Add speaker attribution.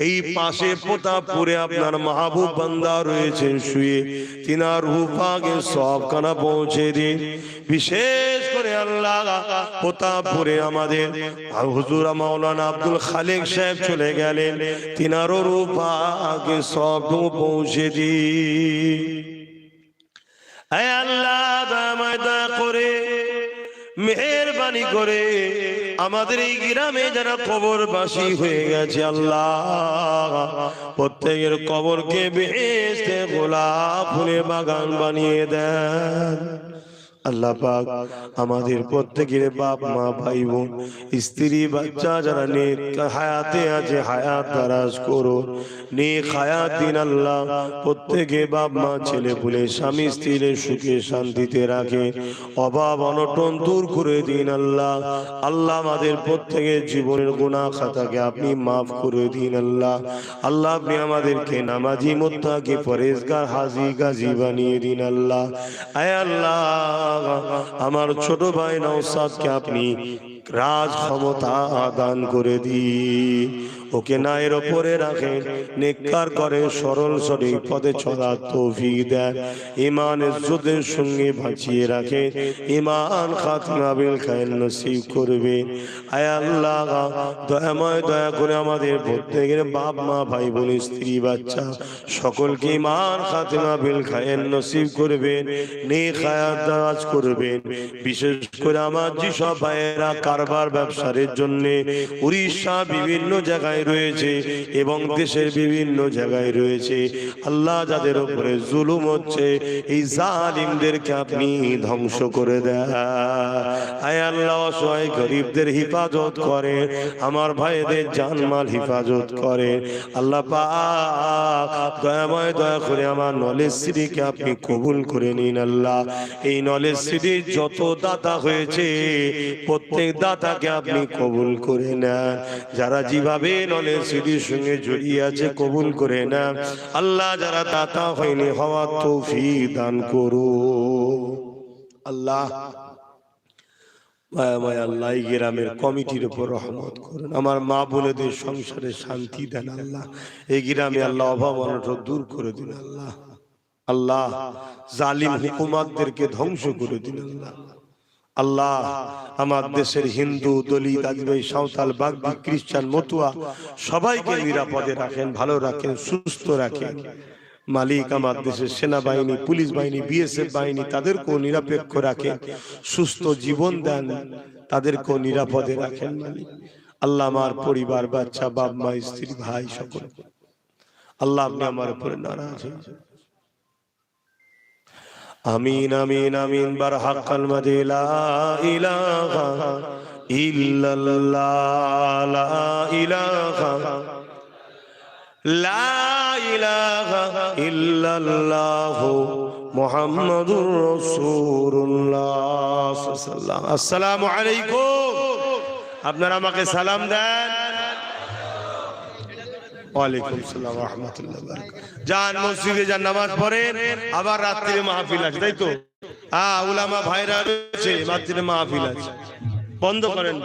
Speaker 1: এই পাশে প্রতাপপুরে আপনার মাহবুব বান্দা রয়েছেন শুয়ে। তিনার রূপাকে সবখানা পৌঁছে দিন। বিশেষ করে আল্লাহ প্রতাপপুরে আমাদের। হুজুর মাওলানা আব্দুল খালেক সাহেব চলে গেলেন। তিনারও রূপাকে সব পৌঁছে দিন। আল্লাহ করে মেহরবানি করে আমাদের এই গ্রামে যারা কবরবাসী হয়ে গেছে, আল্লাহ। প্রত্যেকের কবরকে বেহেস্তে গোলাপ ফুলে বাগান বানিয়ে দেন। আল্লাহ পাক আমাদের প্রত্যেকের বাপ, মা, ভাই বোন, স্ত্রী, বাচ্চা যারা হায়াতে আছে, হায়াত দারাজ করো। আল্লাহ। প্রত্যেকে বাপ, মা, ছেলে স্বামী স্ত্রীর সুখে শান্তিতে রাখে। অভাব, অনটন দূর করে দিন আল্লাহ। আল্লাহ আমাদের প্রত্যেকের জীবনের গুনাহ খাতাকে আপনি মাফ করে দিন আল্লাহ। আল্লাহ আপনি আমাদেরকে নামাজি, মোত্তাকে পরেজগার হাজি, গাজী বানিয়ে দিন আল্লাহ। আয় আল্লাহ। আমার ছোট ভাই নওসাদকে আপনি রাজ ক্ষমতা দান করে দিন। ওকে নায়ের ওপরে রাখেন নেককার করে, সরল সঠিক পদে চলার তৌফিক দেন ইমান ইজ্জতের সঙ্গে বাঁচিয়ে রাখে ইমান খাতমা বিল খায়ের নসিব করবে। আয় আল্লাহ, দয়াময় দয়া করে আমাদের প্রত্যেকের বাপ, মা, ভাই, বোন, স্ত্রী, বাচ্চা, সকলকে ইমান খাতমা বিল খায়ের নসিব করবেন হায়াত দারাজ করবেন বিশেষ করে আমার যেসব ভাইয়েরা কারবার ব্যবসারের জন্য উড়িষ্যা বিভিন্ন জায়গায় রয়েছে এবং দেশের বিভিন্ন জায়গায় রয়েছে। আল্লাহ যাদের উপরে জুলুম হচ্ছে এই জালিমদেরকে আপনি ধ্বংস করে দেয় আয় আল্লাহ অসহায় গরিবদের হিফাজত করে আমার ভাইদের জানমাল হিফাজত করে। আল্লাহ পাক দয়াময় দয়া করে আমার নলেজ সিটিকে আপনি কবুল করে নিন আল্লাহ। এই নলেজ সিটির যত দাতা হয়েছে প্রত্যেক দাতাকে আপনি কবুল করে নেন। যারা যেভাবে সিটির সঙ্গে জড়িয়ে আছে, কবুল করে নেন আল্লাহ যারা দাতা হয়নি, হওয়ার তৌফিক দান করো। আল্লাহ, মায়া আল্লাহ কমিটির উপর রহমত করুন। আমার মা বোনেদের সংসারে শান্তি দেন আল্লাহ। এই গ্রামে আল্লাহ অভাব অনটন দূর করে দিন আল্লাহ। আল্লাহ, জালিম হুকুমাতদেরকে ধ্বংস করে দিন আল্লাহ। আল্লাহ আমার দেশের হিন্দু দলিত আদিবাসী সাঁওতাল বাগদি খ্রিস্টান মতুয়া সবাইকে নিরাপদে রাখেন ভালো রাখেন সুস্থ রাখেন। মালিক আমার দেশের সেনাবাহিনী পুলিশ বাহিনী বিএসএফ বাহিনী তাদেরকেও নিরপেক্ষ রাখেন সুস্থ জীবন দেন তাদেরকেও নিরাপদে রাখেন মালিক। আল্লাহ আমার পরিবার বাচ্চা বাপ মা স্ত্রী ভাই সকল। আল্লাহ আপনি আমার উপরে নারাজ হয়েছেন আমিন আমিন আমিন বার হাক্কাল মাদে লা ইলাহা ইল্লাল্লাহ, লা ইলাহা লা ইলাহা ইল্লাল্লাহ মুহাম্মাদুর রাসূলুল্লাহ সাল্লাল্লাহু আসসালামু আলাইকুম। আপনারা আমাকে সালাম দেন। ওয়ালাইকুম যান মসজিদে যান, নামাজ পড়েন, আবার রাত্রিরে মাহফিল আছে, তাই তো? হ্যাঁ উলামা ভাইরা রয়েছে, রাত্রিরে মাহফিল আছে। বন্ধ করেন